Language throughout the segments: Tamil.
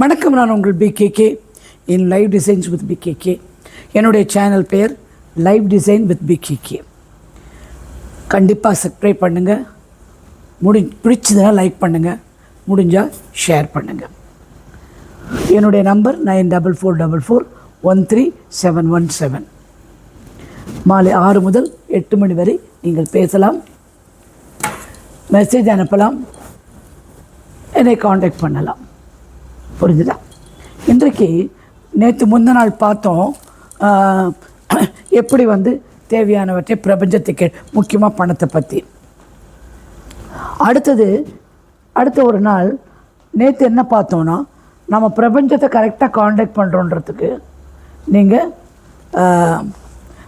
வணக்கம் நான் உங்கள் PKK in live designs with PKK என்னுடைய சேனல் பெயர் லைவ் டிசைன் வித் பிகேகே கண்டிப்பாக சப்ஸ்கிரைப் பண்ணுங்கள் முடி பிடிச்சதுன்னா லைக் பண்ணுங்கள் முடிஞ்சால் ஷேர் பண்ணுங்கள் என்னுடைய number nine double four double four one three seven one seven மாலை ஆறு முதல் எட்டு மணி வரை நீங்கள் பேசலாம். மெசேஜ் அனுப்பலாம். என்னை காண்டாக்ட் பண்ணலாம். புரிஞ்சுதா? இன்றைக்கு நேற்று முந்த நாள் பார்த்தோம் எப்படி வந்து தேவையானவற்றை பிரபஞ்சத்துக்கு முக்கியமாக பணத்தை பற்றி அடுத்தது அடுத்த ஒரு நாள் நேற்று என்ன பார்த்தோன்னா நம்ம பிரபஞ்சத்தை கரெக்டாக காண்டாக்ட் பண்ணுறோன்றதுக்கு நீங்கள்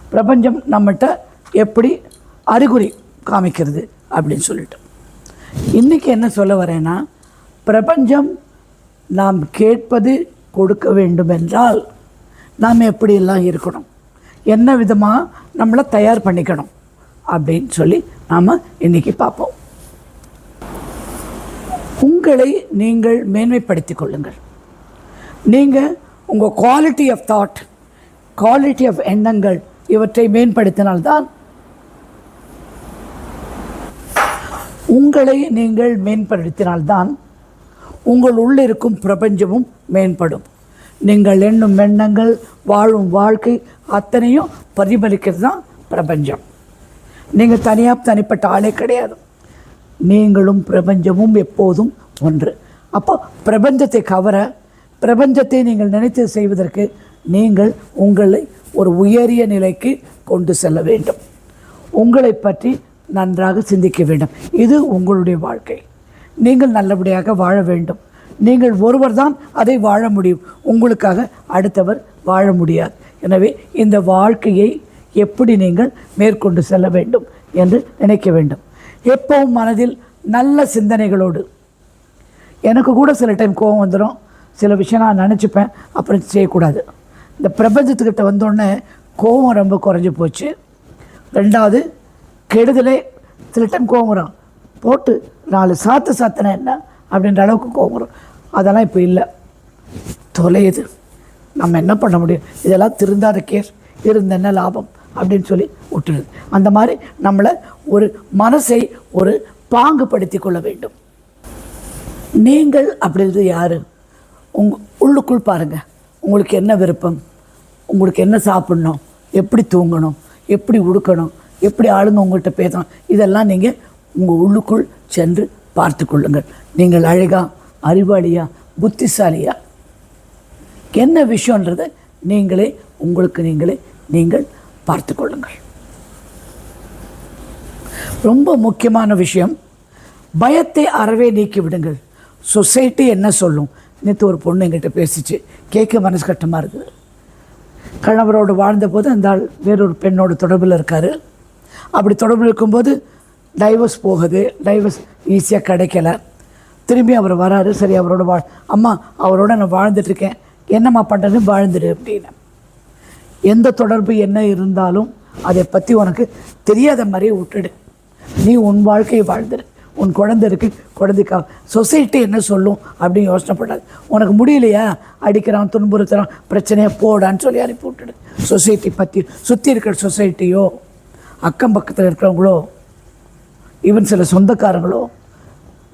பிரபஞ்சம் நம்மகிட்ட எப்படி அறிகுறி காமிக்கிறது அப்படின்னு சொல்லிட்டு. இன்றைக்கி என்ன சொல்ல வரேன்னா பிரபஞ்சம் நாம் கேட்பது கொடுக்க வேண்டும் என்றால் நாம் எப்படியெல்லாம் இருக்கணும்? என்ன விதமாக நம்மளை தயார் பண்ணிக்கணும்? அப்படின்னு சொல்லி நாம் இன்றைக்கி பார்ப்போம். உங்களை நீங்கள் மேன்மைப்படுத்திக் கொள்ளுங்கள். நீங்கள் உங்கள் quality of thought quality of எண்ணங்கள் இவற்றை மேம்படுத்தினால்தான் உங்களை நீங்கள் மேம்படுத்தினால்தான் உங்கள் உள்ளிருக்கும் பிரபஞ்சமும் மேம்படும். நீங்கள் எண்ணும் எண்ணங்கள் வாழும் வாழ்க்கை அத்தனையும் பிரதிபலிக்கிறது தான் பிரபஞ்சம். நீங்கள் தனியாக தனிப்பட்ட ஆளே கிடையாது. நீங்களும் பிரபஞ்சமும் எப்போதும் ஒன்று. அப்போ பிரபஞ்சத்தை கவர பிரபஞ்சத்தை நீங்கள் நினைத்து செய்வதற்கு நீங்கள் உங்களை ஒரு உயரிய நிலைக்கு கொண்டு செல்ல வேண்டும். உங்களை பற்றி நன்றாக சிந்திக்க வேண்டும். இது உங்களுடைய வாழ்க்கை. நீங்கள் நல்லபடியாக வாழ வேண்டும். நீங்கள் ஒருவர் தான் அதை வாழ முடியும். உங்களுக்காக அடுத்தவர் வாழ முடியாது. எனவே இந்த வாழ்க்கையை எப்படி நீங்கள் மேற்கொண்டு செல்ல வேண்டும் என்று நினைக்க வேண்டும். எப்பவும் மனதில் நல்ல சிந்தனைகளோடு. எனக்கு கூட சில டைம் கோவம் வந்துடும் சில விஷயம் நான் நினச்சிப்பேன். அப்புறம் செய்யக்கூடாது. இந்த பிரபஞ்சத்துக்கிட்ட வந்தோடனே கோவம் ரொம்ப குறைஞ்சி போச்சு. ரெண்டாவது கெடுதலே சில டைம் கோபம் வரும். போட்டு நாலு சாத்து சாத்தினா என்ன? அப்படின்ற அளவுக்கு கோவம் வரும். அதெல்லாம் இப்போ இல்லை. தொலையுது. நம்ம என்ன பண்ண முடியும்? இதெல்லாம் திருந்தாத கேஸ் இருந்த என்ன லாபம்? அப்படின்னு சொல்லி விட்டுருது. அந்த மாதிரி நம்மளை ஒரு மனசை ஒரு பாங்குபடுத்தி கொள்ள வேண்டும். நீங்கள் அப்படின்றது யார்? உங் உள்ளுக்குள் பாருங்கள் உங்களுக்கு என்ன விருப்பம்? உங்களுக்கு என்ன சாப்பிட்ணும்? எப்படி தூங்கணும்? எப்படி உடுக்கணும்? எப்படி ஆளுங்க உங்கள்கிட்ட பேசணும்? இதெல்லாம் நீங்கள் உங்கள் உள்ளுக்குள் சென்று பார்த்து கொள்ளுங்கள். நீங்கள் அழகா அறிவாளியா புத்திசாலியா? என்ன விஷயன்றதை நீங்களே உங்களுக்கு நீங்களே நீங்கள் பார்த்து கொள்ளுங்கள். ரொம்ப முக்கியமான விஷயம் பயத்தை அறவே நீக்கி விடுங்கள். சொசைட்டி என்ன சொல்லும்? நேற்று ஒரு பொண்ணு எங்கிட்ட பேசிச்சு. கேட்க மனசு கட்டமாக இருக்குது. கணவரோடு வாழ்ந்தபோது அந்த ஆள் வேறொரு பெண்ணோட தொடர்பில் இருக்கார். அப்படி தொடர்பில் இருக்கும்போது டைவர்ஸ் போகுது. டைவர்ஸ் ஈஸியாக கிடைக்கல. திரும்பி அவர் வராரு. சரி அவரோட வாழ் அம்மா அவரோட நான் வாழ்ந்துட்டுருக்கேன். என்னம்மா பண்ணுறது வாழ்ந்துடு அப்படின்னு. எந்த தொடர்பு என்ன இருந்தாலும் அதை பற்றி உனக்கு தெரியாத மாதிரியே விட்டுடு. நீ உன் வாழ்க்கையை வாழ்ந்துடு. உன் குழந்தை இருக்குது குழந்தைக்கா. சொசைட்டி என்ன சொல்லும் அப்படின்னு யோசனைப்படாது உனக்கு முடியலையா? அடிக்கிறான் துன்புறுத்துறான் பிரச்சனையாக போடான்னு சொல்லி அனுப்பி விட்டுடு. சொசைட்டி பற்றி சுற்றி இருக்கிற சொசைட்டியோ அக்கம் பக்கத்தில் இருக்கிறவங்களோ ஈவன் சில சொந்தக்காரங்களோ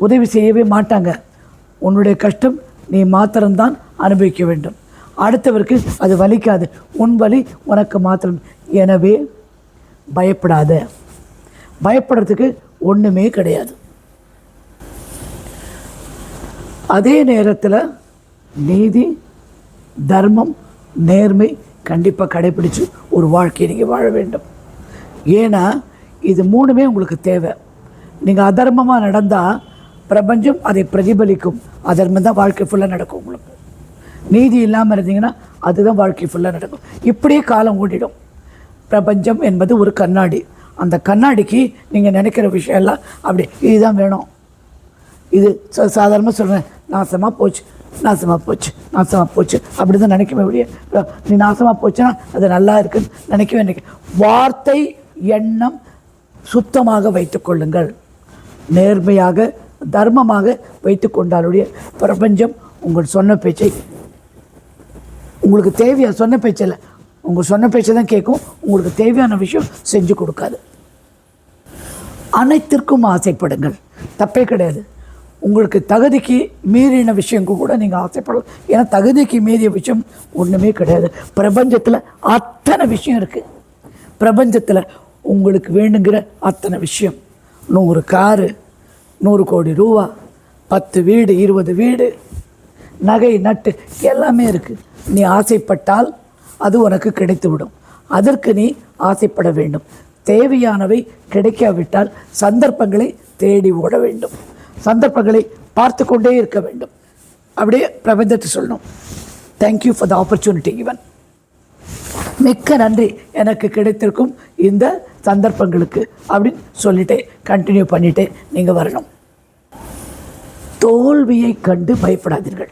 உதவி செய்யவே மாட்டாங்க. உன்னுடைய கஷ்டம் நீ மாத்திரம்தான் அனுபவிக்க வேண்டும். அடுத்தவருக்கு அது வலிக்காது. உன் வலி உனக்கு மாத்திரம். எனவே பயப்படாத. பயப்படுறதுக்கு ஒன்றுமே கிடையாது. அதே நேரத்தில் நீதி தர்மம் நேர்மை கண்டிப்பாக கடைப்பிடிச்சு ஒரு வாழ்க்கையை நீங்கள் வாழ வேண்டும். ஏன்னா இது மூணுமே உங்களுக்கு தேவை. நீங்கள் அதர்மமாக நடந்தால் பிரபஞ்சம் அதை பிரதிபலிக்கும். அதர்மம் தான் வாழ்க்கை ஃபுல்லாக நடக்கும் உங்களுக்கு. நீதி இல்லாமல் இருந்தீங்கன்னா அதுதான் வாழ்க்கை ஃபுல்லாக நடக்கும். இப்படியே காலம் ஓடிடும். பிரபஞ்சம் என்பது ஒரு கண்ணாடி. அந்த கண்ணாடிக்கு நீங்கள் நினைக்கிற விஷயம் எல்லாம் அப்படி இதுதான் வேணும். இது ச சாதாரணமாக சொல்கிறேன் நாசமாக போச்சு நாசமாக போச்சு நாசமாக போச்சு. அப்படி தான் நினைக்கவே முடியும் நீ நாசமாக போச்சுன்னா அது நல்லா இருக்குன்னு நினைக்கவே நினைக்க வார்த்தை எண்ணம் சுத்தமாக வைத்துக்கொள்ளுங்கள் நேர்மையாக தர்மமாக வைத்து கொண்டாலுடைய பிரபஞ்சம் உங்கள் சொன்ன பேச்சை உங்களுக்கு தேவையா சொன்ன பேச்சில் உங்கள் சொன்ன பேச்சை தான் கேட்கும் உங்களுக்கு தேவையான விஷயம் செஞ்சு கொடுக்காது. அனைத்திற்கும் ஆசைப்படுங்கள். தப்பே கிடையாது. உங்களுக்கு தகுதிக்கு மீறின விஷயங்கள் கூட நீங்கள் ஆசைப்படலாம். ஏன்னா தகுதிக்கு மீறிய விஷயம் ஒன்றுமே கிடையாது. பிரபஞ்சத்தில் அத்தனை விஷயம் இருக்குது பிரபஞ்சத்தில் உங்களுக்கு வேணுங்கிற அத்தனை விஷயம். நூறு காரு நூறு கோடி ரூபா பத்து வீடு இருபது வீடு நகை நட்டு எல்லாமே இருக்குது நீ ஆசைப்பட்டால் அது உனக்கு கிடைத்துவிடும். அதற்கு நீ ஆசைப்பட வேண்டும். தேவையானவை கிடைக்காவிட்டால் சந்தர்ப்பங்களை தேடி ஓட வேண்டும். சந்தர்ப்பங்களை பார்த்து கொண்டே இருக்க வேண்டும். அப்படியே பிரபஞ்சத்தை சொல்லணும். Thank you for the opportunity even மிக்க நன்றி எனக்கு கிடைத்திருக்கும் இந்த சந்தர்ப்பங்களுக்கு அப்படின்னு சொல்லிட்டே கண்டினியூ பண்ணிட்டே நீங்கள் வரணும். தோல்வியை கண்டு பயப்படாதீர்கள்.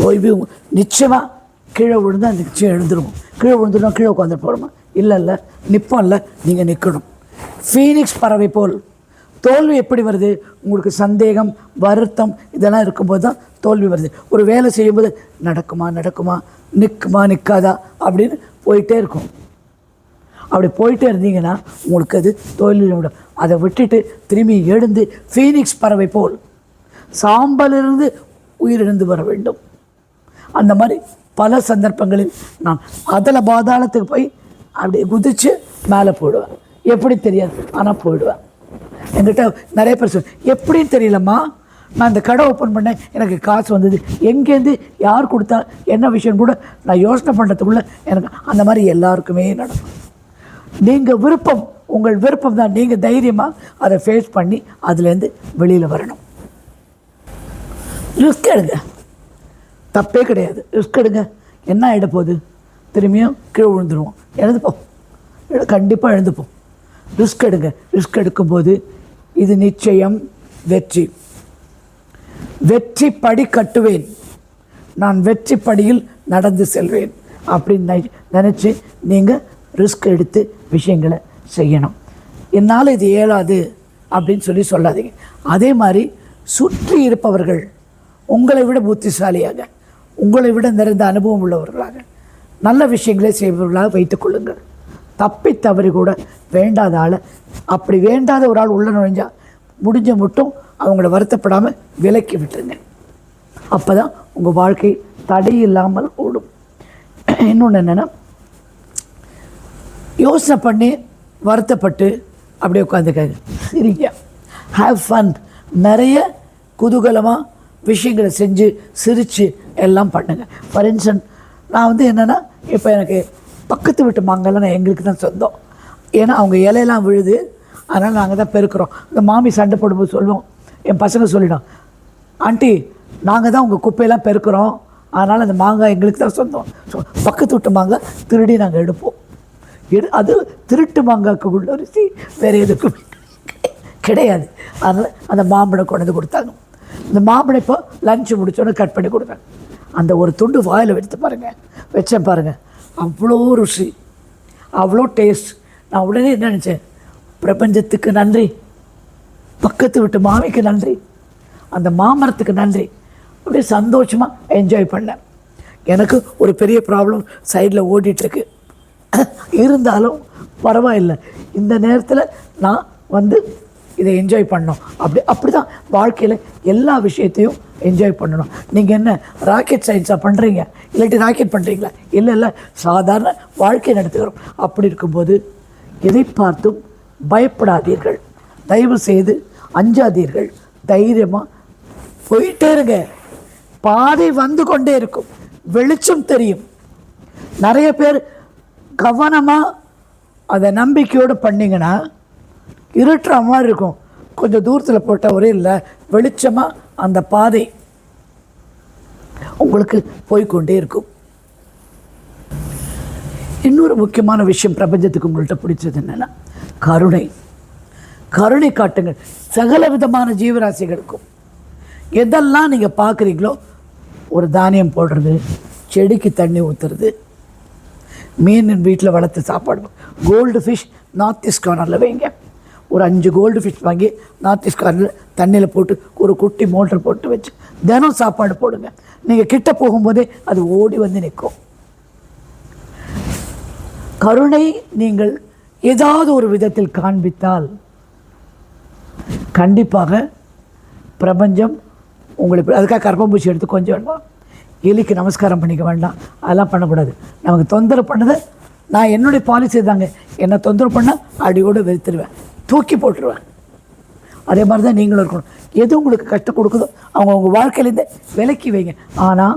தோல்வி நிச்சயமாக கீழே விழுந்து அந்த நிச்சயம் எழுந்துருவோம் கீழே விழுந்துடும் கீழே உட்காந்து போகிறோமா இல்லை இல்லை. நிற்போம் இல்லை. நீங்கள் நிற்கணும் ஃபீனிக்ஸ் பறவை போல். தோல்வி எப்படி வருது? உங்களுக்கு சந்தேகம் வருத்தம் இதெல்லாம் இருக்கும்போது தான் தோல்வி வருது. ஒரு வேலை செய்யும்போது நடக்குமா நடக்குமா? நிற்குமா நிற்காதா அப்படின்னு போயிட்டே இருக்கும். அப்படி போயிட்டே இருந்தீங்கன்னா உங்களுக்கு அது தோல்வி அதை விட்டுட்டு திரும்பி எழுந்து ஃபீனிக்ஸ் பறவை போல் சாம்பலிருந்து உயிரிழந்து வர வேண்டும். அந்த மாதிரி பல சந்தர்ப்பங்களில் நான் அதில் பாதாளத்துக்கு போய் அப்படியே குதித்து மேலே போயிடுவேன். எப்படி தெரியாது ஆனால் போயிடுவேன். என்கிட்ட நிறைய பேர் சொல் எப்படின்னு தெரியலம்மா? நான் இந்த கடை ஓப்பன் பண்ணேன் எனக்கு காசு வந்தது. எங்கேருந்து யார் கொடுத்தா என்ன விஷயம் கூட நான் யோசனை பண்ணுறதுக்குள்ளே எனக்கு அந்த மாதிரி எல்லாருக்குமே நடக்கும். நீங்கள் விருப்பம் உங்கள் விருப்பம் தான். நீங்கள் தைரியமாக அதை ஃபேஸ் பண்ணி அதுலேருந்து வெளியில் வரணும். ரிஸ்க் எடுங்க. தப்பே கிடையாது. ரிஸ்க் எடுங்க. என்ன ஆகிட போகுது? திரும்பியும் கீழே விழுந்துருவோம். எழுந்துப்போம். கண்டிப்பாக எழுந்துப்போம். ரிஸ்க் எடுங்க. ரிஸ்க் எடுக்கும்போது இது நிச்சயம் வெற்றி. வெற்றி படி கட்டுவேன். நான் வெற்றி படியில் நடந்து செல்வேன். அப்படின்னு நினச்சி நீங்கள் ரிஸ்க் எடுத்து விஷயங்களை செய்யணும். என்னால் இது இயலாது அப்படின்னு சொல்லி சொல்லாதீங்க. அதே மாதிரி சுற்றி இருப்பவர்கள் உங்களை விட புத்திசாலியாக உங்களை விட நிறைந்த அனுபவம் உள்ளவர்களாக நல்ல விஷயங்களை செய்பவர்களாக வைத்துக்கொள்ளுங்கள் தப்பி தவறி கூட வேண்டாத ஆளை அப்படி வேண்டாத ஒரு ஆள் உள்ள நுழைஞ்சால் முடிஞ்ச மட்டும் அவங்கள வருத்தப்படாமல் விலக்கி விட்டுருங்க. அப்போ தான் உங்கள் வாழ்க்கை தடை இல்லாமல் ஓடும். இன்னொன்று என்னென்னா யோசனை பண்ணி வருத்தப்பட்டு அப்படியே உட்காந்துக்காங்க சிரிங்க ஹாவ் ஃபன் நிறைய குதூகலமாக விஷயங்களை செஞ்சு சிரித்து எல்லாம் பண்ணுங்கள் ஃபார் இன்ஸ்டன்ட் நான் வந்து என்னென்னா இப்போ எனக்கு பக்கத்து வீட்டு மாங்கெல்லாம் நான் எங்களுக்கு தான் சொந்தம். ஏன்னா அவங்க இலையெல்லாம் விழுது. அதனால் நாங்கள் தான் பெருக்கிறோம். இந்த மாமி சண்டை போடும்போது சொல்லுவோம். என் பசங்க சொல்லிடும் ஆண்டி நாங்கள் தான் உங்கள் குப்பையெல்லாம் பெருக்கிறோம். அதனால் அந்த மாங்காய் எங்களுக்கு தான் சொந்தம். ஸோ பக்கத்து வீட்டு மாங்காய் திருடி நாங்கள் எடுப்போம். அது திருட்டு மாங்காய்க்கு உள்ள ருசி வேறு எதுக்கும் கிடையாது. அதனால் அந்த மாம்பழம் கொண்டு வந்து கொடுத்தாங்க. இந்த மாம்பழம் இப்போ லஞ்சு முடித்தோடனே கட் பண்ணி கொடுத்தாங்க அந்த ஒரு துண்டு வாயில் எடுத்து பாருங்கள் வச்சேன் பாருங்கள் அவ்வளோ ருசி. அவ்வளோ டேஸ்ட் நான் உடனே என்ன நினச்சேன்? பிரபஞ்சத்துக்கு நன்றி. பக்கத்து வீட்டு மாமிக்கு நன்றி. அந்த மாமரத்துக்கு நன்றி. அப்படியே சந்தோஷமாக என்ஜாய் பண்ணேன். எனக்கு ஒரு பெரிய ப்ராப்ளம் சைடில் ஓடிட்டுருக்கு இருந்தாலும் பரவாயில்லை. இந்த நேரத்தில் நான் வந்து இதை என்ஜாய் பண்ணணும். அப்படி அப்படி தான் வாழ்க்கையில் எல்லா விஷயத்தையும் என்ஜாய் பண்ணணும். நீங்கள் என்ன ராக்கெட் சயின்ஸாக பண்ணுறீங்க இல்லாட்டி ராக்கெட் பண்ணுறீங்களா இல்லை இல்லை சாதாரண வாழ்க்கை நடத்துகிறோம். அப்படி இருக்கும்போது எதை பார்த்தும் பயப்படாதீர்கள். தயவு செய்து அஞ்சாதீர்கள். தைரியமாக போயிட்டே இருங்க. பாதை வந்து கொண்டே இருக்கும். வெளிச்சம் தெரியும். நிறைய பேர் கவனமாக அதை நம்பிக்கையோடு பண்ணிங்கன்னா இருட்டுற மாதிரி இருக்கும். கொஞ்சம் தூரத்தில் போட்ட ஒரே இல்லை வெளிச்சமாக அந்த பாதை உங்களுக்கு போய்க்கொண்டே இருக்கும். இன்னொரு முக்கியமான விஷயம் பிரபஞ்சத்துக்கு உங்கள்கிட்ட பிடிச்சது என்னென்னா கருணை. கருணை காட்டுங்கள். சகல விதமான ஜீவராசிகளுக்கும் எதெல்லாம் நீங்கள் பார்க்குறீங்களோ ஒரு தானியம் போடுறது செடிக்கு தண்ணி ஊற்றுறது மீன் வீட்டில் வளர்த்து சாப்பாடு. கோல்டு ஃபிஷ் நார்த் ஈஸ்ட் கார்னரில் வைங்க. ஒரு அஞ்சு கோல்டு ஃபிஷ் வாங்கி நார்த் ஈஸ்ட் கார்னரில் தண்ணியில் போட்டு ஒரு குட்டி மோட்டர் போட்டு வச்சு தினம் சாப்பாடு போடுங்க. நீங்கள் கிட்ட போகும்போதே அது ஓடி வந்து நிற்கும். கருணை நீங்கள் ஏதாவது ஒரு விதத்தில் காண்பித்தால் கண்டிப்பாக பிரபஞ்சம் உங்களுக்கு அதுக்காக கர்ப்பம்பூச்சி எடுத்து கொஞ்சம் வேண்டாம் எலிக்கு நமஸ்காரம் பண்ணிக்க வேண்டாம். அதெல்லாம் பண்ணக்கூடாது. நமக்கு தொந்தரவு பண்ணதை நான் என்னுடைய பாலிசி தாங்க. என்னை தொந்தரவு பண்ணால் அடியோடு வெறுத்துருவேன். தூக்கி போட்டுருவேன். அதே மாதிரி தான் நீங்களும் இருக்கணும். எது உங்களுக்கு கஷ்டம் கொடுக்குதோ அவங்க உங்கள் வாழ்க்கையிலேருந்து விலக்கி வைங்க. ஆனால்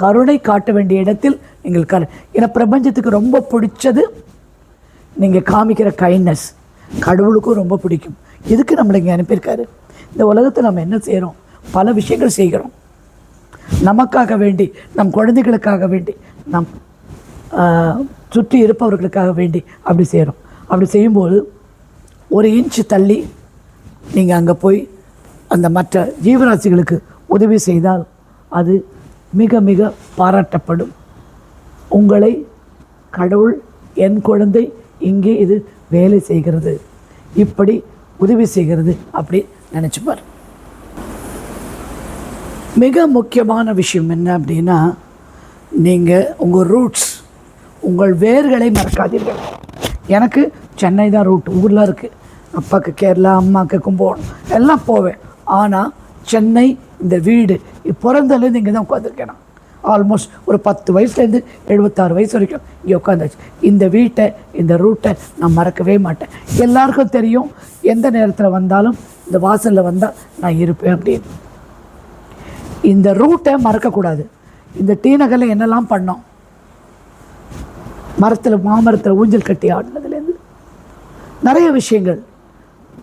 கருணை காட்ட வேண்டிய இடத்தில் நீங்கள் கரு ஏன்னா பிரபஞ்சத்துக்கு ரொம்ப பிடிச்சது நீங்கள் காமிக்கிற கைண்ட்னஸ் கடவுளுக்கும் ரொம்ப பிடிக்கும். எதுக்கு நம்மளை இங்கே அனுப்பியிருக்காரு? இந்த உலகத்தை நம்ம என்ன செய்கிறோம் பல விஷயங்கள் செய்கிறோம். நமக்காக வேண்டி நம் குழந்தைகளுக்காக வேண்டி நம் சுற்றி இருப்பவர்களுக்காக வேண்டி அப்படி செய்கிறோம் அப்படி செய்யும்போது ஒரு இன்ச்சு தள்ளி நீங்கள் அங்கே போய் அந்த மற்ற ஜீவராசிகளுக்கு உதவி செய்தால் அது மிக மிக பாராட்டப்படும். உங்களை கடவுள் என் குழந்தை இங்கே இது வேலை செய்கிறது. இப்படி உதவி செய்கிறது அப்படி நினச்சிப்பார். மிக முக்கியமான விஷயம் என்ன அப்படின்னா நீங்கள் உங்கள் ரூட்ஸ் உங்கள் வேர்களை மறக்காதீர்கள். எனக்கு சென்னை தான் ரூட் ஊரில் இருக்குது அப்பாவுக்கு கேரளா அம்மாவுக்கு கும்பகோணம் எல்லாம் போவேன். ஆனால் சென்னை இந்த வீடு பிறந்தலேருந்து இங்கே தான் உட்காந்துருக்கேன் ஆல்மோஸ்ட் ஒரு பத்து வயசுலேருந்து எழுபத்தாறு வயசு வரைக்கும் இங்கே உட்காந்தாச்சு இந்த வீட்டை இந்த ரூட்டை நான் மறக்கவே மாட்டேன். எல்லாருக்கும் தெரியும் எந்த நேரத்தில் வந்தாலும் இந்த வாசலில் வந்தால் நான் இருப்பேன் அப்படின்னு. இந்த ரூட்டை மறக்கக்கூடாது. இந்த டீ நகரில் என்னெல்லாம் பண்ணோம்? மரத்தில் மாமரத்தில் ஊஞ்சல் கட்டி ஆடினதுலேருந்து. நிறைய விஷயங்கள்.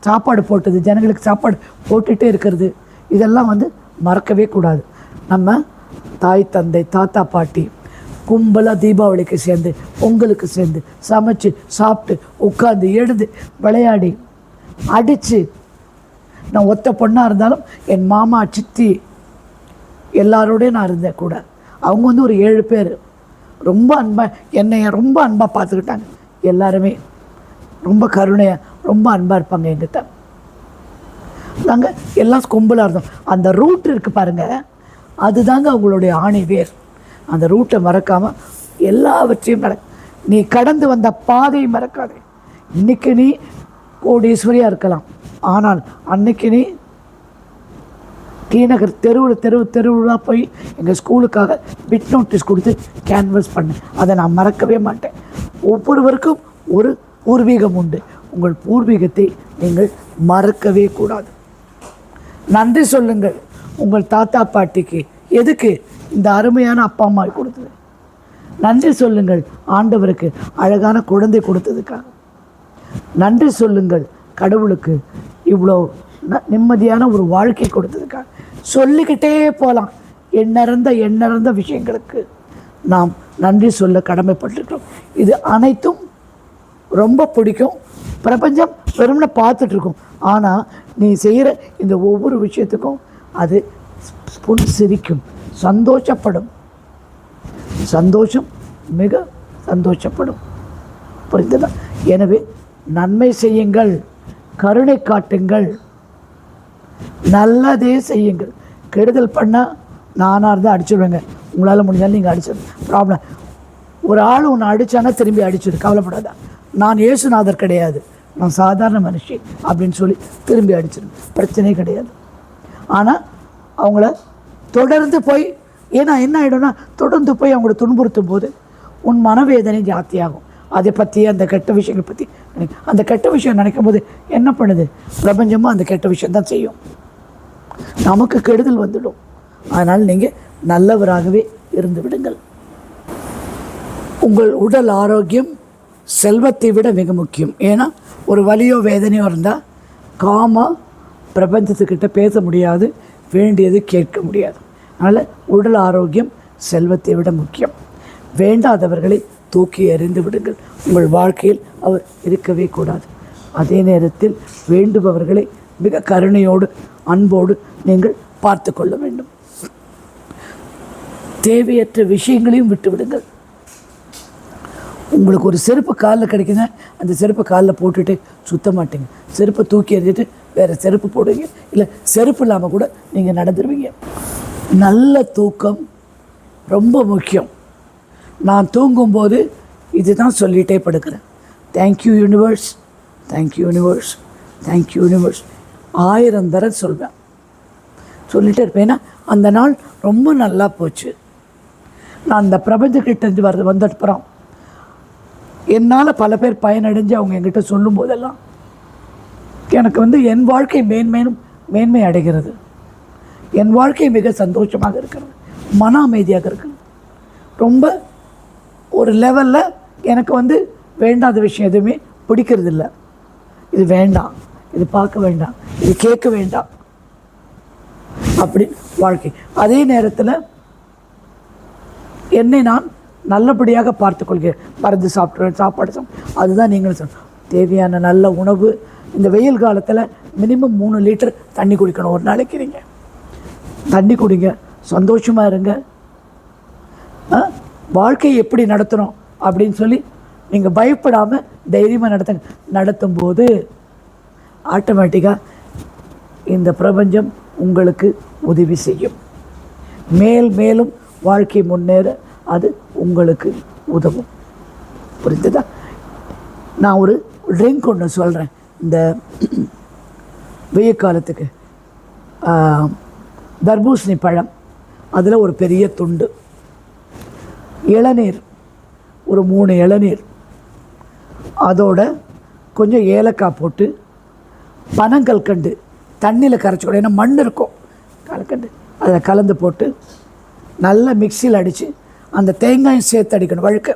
சாப்பாடு போட்டது ஜனங்களுக்கு சாப்பாடு போட்டுகிட்டே இருக்கிறது இதெல்லாம் வந்து மறக்கவே கூடாது. நம்ம தாய் தந்தை தாத்தா பாட்டி கும்பலாக தீபாவளிக்கு சேர்ந்து பொங்கலுக்கு சேர்ந்து சமைச்சு சாப்பிட்டு உட்காந்து எழுது விளையாடி அடித்து நான் ஒத்த பொண்ணாக இருந்தாலும் என் மாமா சித்தி எல்லாரோடையும் நான் இருந்தேன் கூட. அவங்க வந்து ஒரு ஏழு பேர். ரொம்ப அன்பாக என்னைய ரொம்ப அன்பாக பார்த்துக்கிட்டாங்க. எல்லாருமே ரொம்ப கருணையாக ரொம்ப அன்பாக இருப்பாங்க எங்கிட்ட நாங்கள் எல்லாம் கும்பலாக இருந்தோம். அந்த ரூட் இருக்குது பாருங்கள் அதுதாங்க அவங்களுடைய ஆணை வேர். அந்த ரூட்டை மறக்காமல் எல்லாவற்றையும் நட நீ கடந்து வந்த பாதையை மறக்காதே. இன்னைக்கு நீ கோடீஸ்வரியாக இருக்கலாம். ஆனால் அன்னைக்கு நீ டிநகர் தெருவில் தெருவு தெருவுலாக போய் எங்கள் ஸ்கூலுக்காக பிட் நோட்டீஸ் கொடுத்து கேன்வஸ் பண்ணேன் அதை நான் மறக்கவே மாட்டேன். ஒவ்வொருவருக்கும் ஒரு பூர்வீகம் உண்டு. உங்கள் பூர்வீகத்தை நீங்கள் மறக்கவே கூடாது. நன்றி சொல்லுங்கள். உங்கள் தாத்தா பாட்டிக்கு எதுக்கு இந்த அருமையான அப்பா அம்மா கொடுத்தது? நன்றி சொல்லுங்கள். ஆண்டவருக்கு அழகான குழந்தை கொடுத்ததுக்காக. நன்றி சொல்லுங்கள். கடவுளுக்கு இவ்வளோ ந- நிம்மதியான ஒரு வாழ்க்கை கொடுத்ததுக்காக. சொல்லிக்கிட்டே போகலாம் எண்ணறந்த எண்ணறந்த விஷயங்களுக்கு நாம் நன்றி சொல்ல கடமைப்பட்டிருக்கிறோம். இது அனைத்தும் ரொம்ப பிடிக்கும். பிரபஞ்சம் வெறும்னு பார்த்துட்ருக்கும். ஆனால் நீ செய்கிற இந்த ஒவ்வொரு விஷயத்துக்கும் அது புன் சிரிக்கும். சந்தோஷப்படும். சந்தோஷம் மிக சந்தோஷப்படும். புரிந்ததா? எனவே நன்மை செய்யுங்கள். கருணை காட்டுங்கள். நல்லதே செய்யுங்கள். கெடுதல் பண்ணால் நானாக இருந்தால் அடிச்சிடுவேங்க உங்களால் முடிஞ்சாலும் நீங்கள் அடிச்சிடு ப்ராப்ளம் ஒரு ஆள் உன்னை அடித்தானா திரும்பி அடிச்சிடு கவலைப்படாத. நான் இயேசுநாதர் கிடையாது. நான் சாதாரண மனுஷி அப்படின்னு சொல்லி திரும்பி அடிச்சிடும் பிரச்சனையே கிடையாது. ஆனால் அவங்கள தொடர்ந்து போய் ஏன்னா என்ன ஆகிடும்னா தொடர்ந்து போய் அவங்கள துன்புறுத்தும் போது உன் மனவேதனை ஜாஸ்தியாகும். அதை பற்றி அந்த கெட்ட விஷயங்களை பற்றி அந்த கெட்ட விஷயம் நினைக்கும் போது என்ன பண்ணுது? பிரபஞ்சமும் அந்த கெட்ட விஷயம் தான் செய்யும். நமக்கு கெடுதல் வந்துடும். அதனால் நீங்கள் நல்லவராகவே இருந்து விடுங்கள். உங்கள் உடல் ஆரோக்கியம் செல்வத்தை விட மிக முக்கியம். ஏன்னா ஒரு வலியோ வேதனையோ இருந்தால் காமா பிரபஞ்சத்துக்கிட்ட பேச முடியாது வேண்டியது கேட்க முடியாது. அதனால் உடல் ஆரோக்கியம் செல்வத்தை விட முக்கியம். வேண்டாதவர்களை தூக்கி எறிந்து விடுங்கள். உங்கள் வாழ்க்கையில் அவர் இருக்கவே கூடாது. அதே நேரத்தில் வேண்டுபவர்களை மிக கருணையோடு அன்போடு நீங்கள் பார்த்து கொள்ள வேண்டும். தேவையற்ற விஷயங்களையும் விட்டுவிடுங்கள். உங்களுக்கு ஒரு செருப்பு காலில் கிடைக்குதுன்னா அந்த செருப்பை காலில் போட்டுட்டு சுத்த மாட்டீங்க. செருப்பை தூக்கி எறிஞ்சிட்டு வேறு செருப்பு போடுவீங்க. இல்லை செருப்பு இல்லாமல் கூட நீங்கள் நடந்துருவீங்க. நல்ல தூக்கம் ரொம்ப முக்கியம். நான் தூங்கும்போது இதுதான் சொல்லிகிட்டே படுக்கிறேன். Thank you universe thank you universe thank you universe ஆயிரம் தர சொல்வேன். சொல்லிகிட்டே இருப்பேன். அந்த நாள் ரொம்ப நல்லா போச்சு. நான் அந்த பிரபஞ்சக்கிட்டேருந்து வர வந்தப்புறம் என்னால் பல பேர் பயனடைஞ்சு அவங்க என்கிட்ட சொல்லும் போதெல்லாம் எனக்கு வந்து என் வாழ்க்கை மேன்மேலும் மேன்மை அடைகிறது. என் வாழ்க்கை மிக சந்தோஷமாக இருக்கிறது. மன அமைதியாக இருக்கிறது. ரொம்ப ஒரு லெவலில் எனக்கு வந்து வேண்டாத விஷயம் எதுவுமே பிடிக்கிறது இல்லை இது வேண்டாம். இது பார்க்க வேண்டாம். இது கேட்க வேண்டாம். அப்படி வாழ்க்கை. அதே நேரத்தில் என்னை நான் நல்லபடியாக பார்த்துக்கொள்கிறேன் மருந்து சாப்பிட்றேன் சாப்பாடு சாப்பிட்டு அதுதான் நீங்களும் சொல்லணும் தேவையான நல்ல உணவு. இந்த வெயில் காலத்தில் மினிமம் மூணு லிட்டர் தண்ணி குடிக்கணும். ஒரு நாளைக்கு நீங்கள் தண்ணி குடிங்க. சந்தோஷமாக இருங்க. ஆ? வாழ்க்கையை எப்படி நடத்தணும் அப்படின்னு சொல்லி நீங்கள் பயப்படாமல் தைரியமாக நடத்துங்க. நடத்தும்போது ஆட்டோமேட்டிக்காக இந்த பிரபஞ்சம் உங்களுக்கு உதவி செய்யும். மேல் மேலும் வாழ்க்கை முன்னேற அது உங்களுக்கு உதவும். புரிஞ்சுதா? நான் ஒரு ட்ரிங்க் ஒன்று சொல்கிறேன் இந்த வெயில் காலத்துக்கு தர்பூசணி பழம். அதில் ஒரு பெரிய துண்டு. இளநீர். ஒரு மூணு இளநீர். அதோட கொஞ்சம் ஏலக்காய் போட்டு பனங்கல்கண்டு தண்ணியில் கரைச்சி ஏன்னா மண் இருக்கும். கல்கண்டு அதை கலந்து போட்டு நல்லா மிக்சியில் அடித்து அந்த தேங்காயும் சேர்த்து அடிக்கணும். வழுக்க.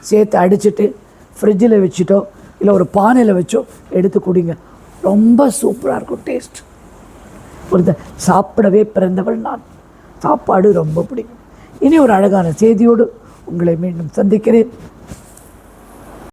சேர்த்து அடிச்சுட்டு ஃப்ரிட்ஜில் வச்சுட்டோ இல்லை ஒரு பானையில் வச்சோ எடுத்து குடிங்க. ரொம்ப சூப்பராக இருக்கும் டேஸ்ட். புரிந்த சாப்பிடவே பிறந்தவள் நான். சாப்பாடு ரொம்ப பிடிக்கும். இனி ஒரு அழகான செய்தியோடு உங்களை மீண்டும் சந்திக்கிறேன்.